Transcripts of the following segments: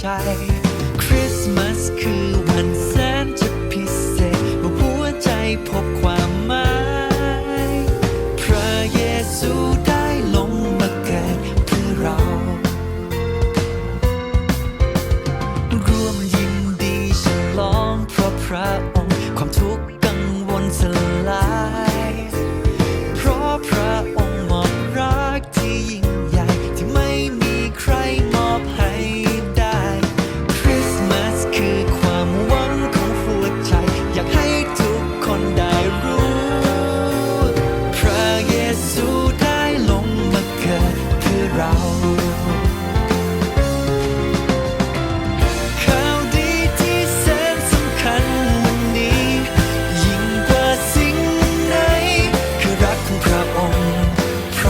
ใจ คริสต์มาสคือวันแสนจะพิเศษเมื่อหัวใจพบความหมาย พระเยซูได้ลงมาเกิดเพื่อเรารวมยินดีฉลองเพราะพระ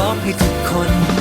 ร้อมให้ทุกคน